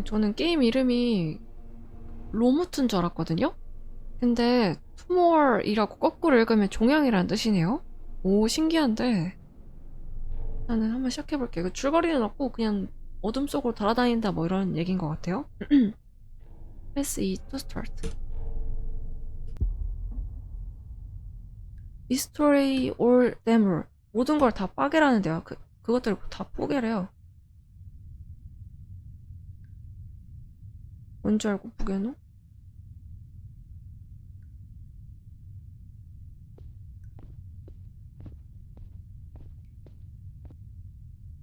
어, 저는 게임 이름이 로무트인 줄 알았거든요? 근데 투모어이라고 거꾸로 읽으면 종양이라는 뜻이네요? 오, 신기한데. 나는 한번 시작해볼게요. 줄거리는 없고 그냥 어둠 속으로 돌아다닌다 뭐 이런 얘기인 것 같아요. Press E to start. Destroy all. 모든 걸 다 빠개라는데요. 그, 그것들을 다 뽀개래요. 뭔지 알고 뽀개노?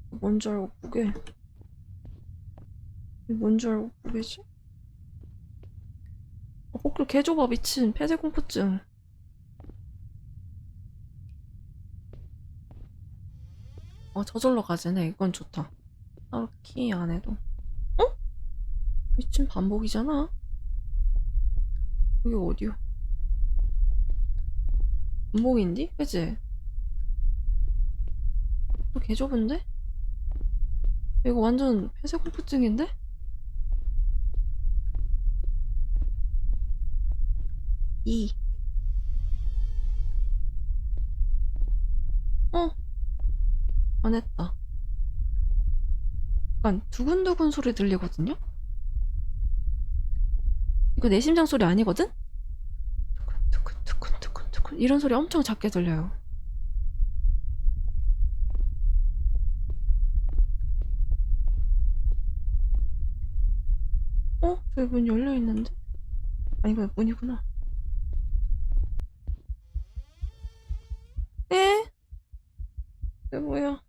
뭔지 알고 뽀개. 뭔지 알고 뽀개지? 어, 복글 개줘봐 미친 폐쇄공포증. 어 저절로 가지네 이건 좋다. 따로 키 안 해도. 어? 미친 반복이잖아. 여기 어디요? 반복인디? 그지? 또 개좁은데? 이거 완전 폐쇄공포증인데? 이. 어? 안 했다. 약간 두근두근 소리 들리거든요? 이거 내 심장 소리 아니거든? 두근, 두근, 두근, 두근, 두근. 이런 소리 엄청 작게 들려요. 어? 저기 문 열려 있는데? 아, 이거 문이구나. 에? 이게 뭐야?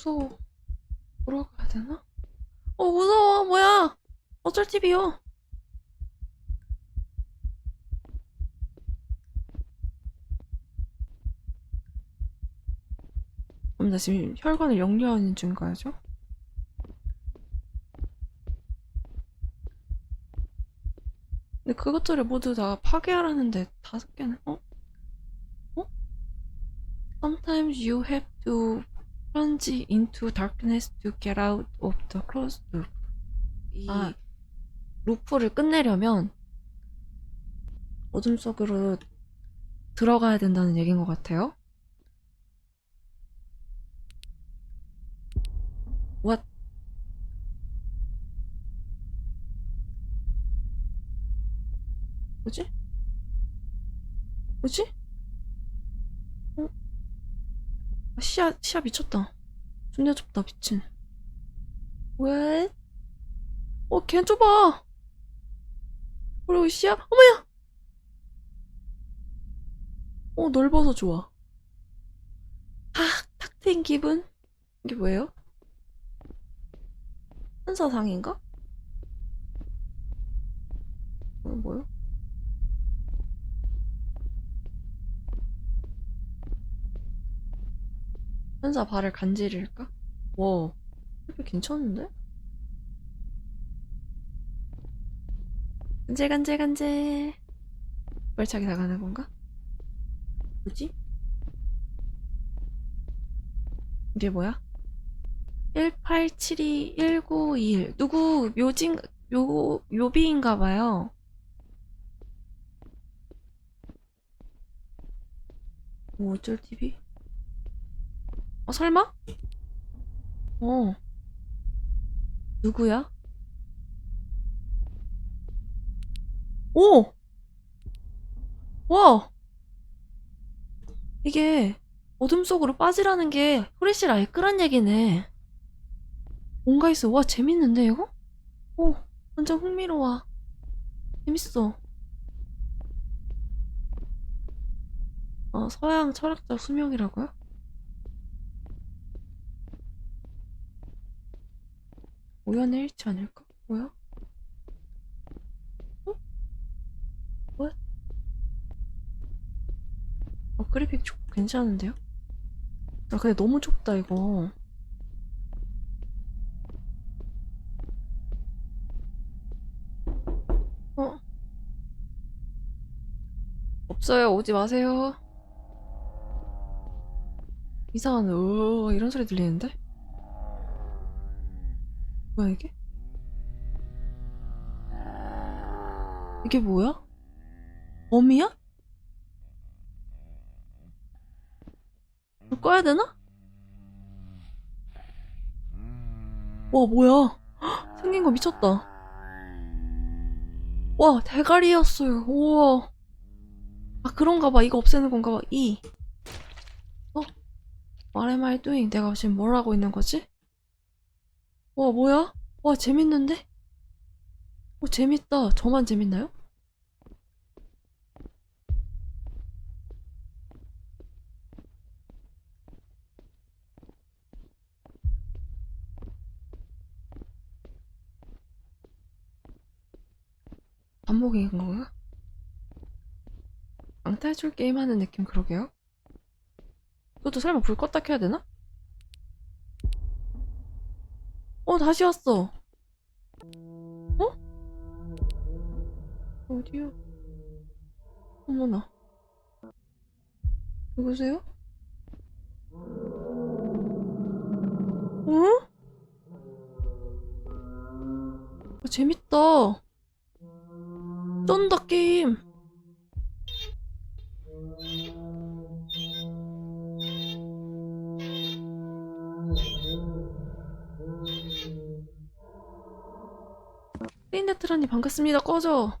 무서워. 돌아가야 되나? 어, 무서워. 뭐야? 어쩔 TV요? 그럼 나 지금 혈관을 역류하는 중인가요? 근데 그것들을 모두 다 파괴하라는데 다섯 개는 어? 어? Sometimes you have to plunge into darkness to get out of the closed loop. 이 아. 루프를 끝내려면 어둠 속으로 들어가야 된다는 얘기인 것 같아요. What? 뭐지? 뭐지? 어? 아, 시야, 시야 미쳤다. 존나 좁다, 미친. 왜? 어, 개 좁아! 그리고 시야, 어머야! 어, 넓어서 좋아. 아, 탁 트인 기분? 이게 뭐예요? 한사상인가? 어, 뭐요? 현사 발을 간지릴까? 와, 이거 괜찮은데? 간질간질간질. 벌차기 나가는 건가? 뭐지? 이게 뭐야? 1872-1921. 누구 묘진, 묘, 묘비인가 봐요. 뭐 어쩔 TV? 어, 설마? 어. 누구야? 오! 와! 이게 어둠 속으로 빠지라는 게 후레쉬를 아예 끄란 얘기네. 뭔가 있어. 와, 재밌는데, 이거? 오, 완전 흥미로워. 재밌어. 어, 서양 철학자 수명이라고요? 우연의 일치 아닐까? 뭐야? 어? 뭐야? 어, 그래픽 좋, 괜찮은데요? 아, 근데 너무 좁다, 이거. 어? 없어요. 오지 마세요. 이상한 으 이런 소리 들리는데? 뭐야 이게? 이게 뭐야? 범이야? 불 꺼야 되나? 와 뭐야 헉, 생긴 거 미쳤다 와 대가리였어요 우와 아 그런가 봐 이거 없애는 건가 봐 이. 어? Am I doing? 내가 지금 뭘 하고 있는 거지? 와 뭐야? 와 재밌는데? 오 재밌다 저만 재밌나요? 반복인 건가? 방탈출 게임 하는 느낌 그러게요. 그것도 설마 불 껐다 켜야 되나? 어, 다시 왔어. 어? 어디요? 어머나. 누구세요? 어? 어, 재밌다. 쩐다, 게임. 페인네트라니? 반갑습니다. 꺼져.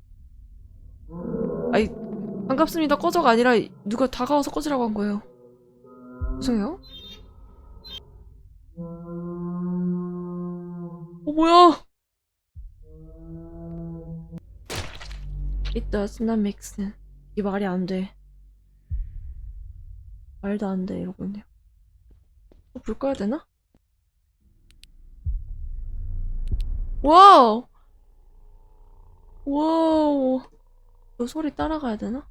아이 반갑습니다. 꺼져가 아니라 누가 다가와서 꺼지라고 한 거예요. 죄송해요. 어 뭐야? It does not make sense. 이 말이 안돼. 말도 안 돼 이러고 있네요. 어, 불 꺼야 되나? 와우 와우. 저 소리 따라가야 되나?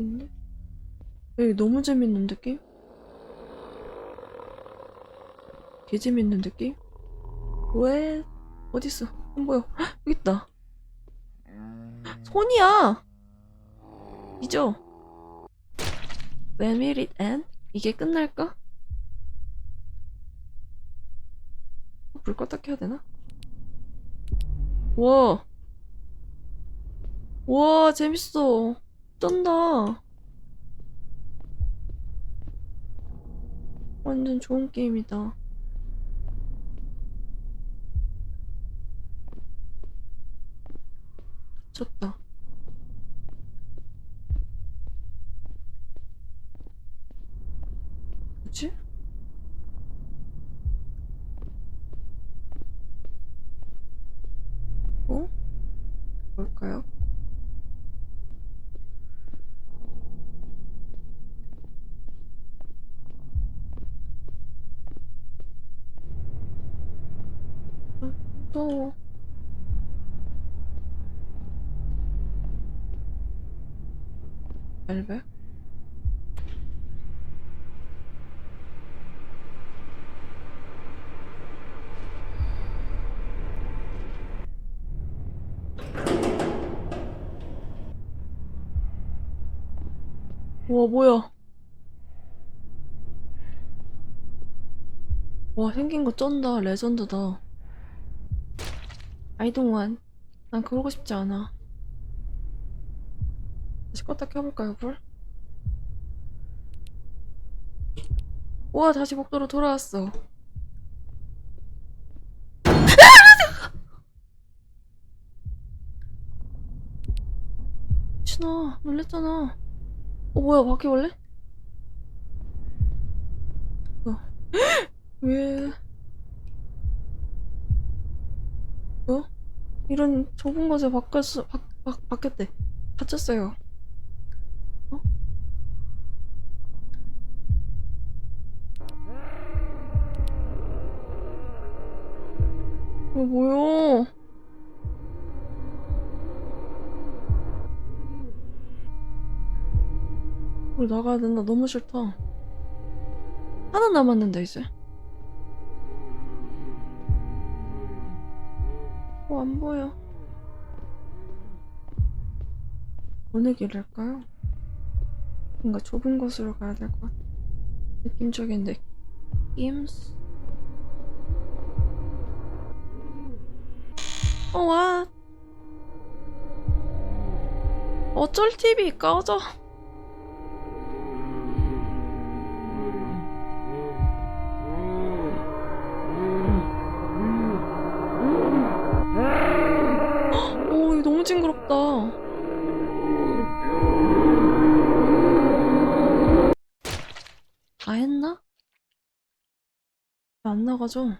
있네? 여기 너무 재밌는데, 게임? 개 재밌는데, 게임? 왜? 어딨어? 안 보여. 헉, 여기 있다. 손이야! 이죠? When will it end? 이게 끝날까? 불 껐다 켜야 되나? 와. 와, 재밌어. 쩐다. 완전 좋은 게임이다. 미쳤다. 뭐지? 어? 뭘까요? 아. 엘베? 와, 뭐야. 와, 생긴 거 쩐다. 레전드다. 아이동환. 난 그러고 싶지 않아. 다시 껐다 켜볼까요, 불? 와, 다시 복도로 돌아왔어. 신아, 놀랬잖아. 어, 뭐야, 바퀴벌레? 어. 왜? 뭐? 이런 좁은 곳에 바뀌었어, 바, 바, 바뀌었대. 갇혔어요. 어? 어, 뭐야? 우리 나가야 된다. 너무 싫다. 하나 남았는데, 이제. 어, 안 보여. 어느 길일까요? 뭔가 좁은 곳으로 가야 될 것 같아. 느낌적인 느낌? 어, 와. 어쩔 TV 꺼져. 안 나가죠?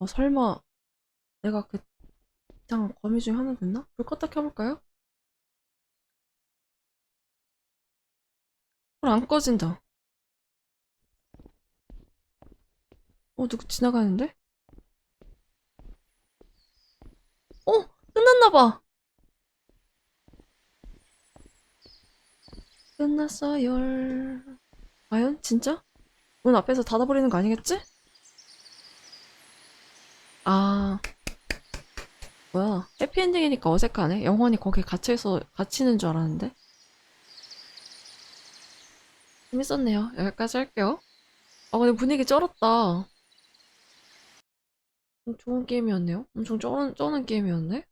어, 설마 내가 그 이상한 거미 중에 하나 됐나? 불 껐다 켜볼까요? 불 안 꺼진다. 어, 누구 지나가는데? 어, 끝났나봐. 끝났어요. 과연? 진짜? 문 앞에서 닫아버리는 거 아니겠지? 아, 뭐야. 해피엔딩이니까 어색하네. 영원히 거기에 갇혀서, 갇히는 줄 알았는데. 재밌었네요. 여기까지 할게요. 아, 근데 분위기 쩔었다. 음, 좋은 게임이었네요. 엄청 쩌는, 쩌는 게임이었네.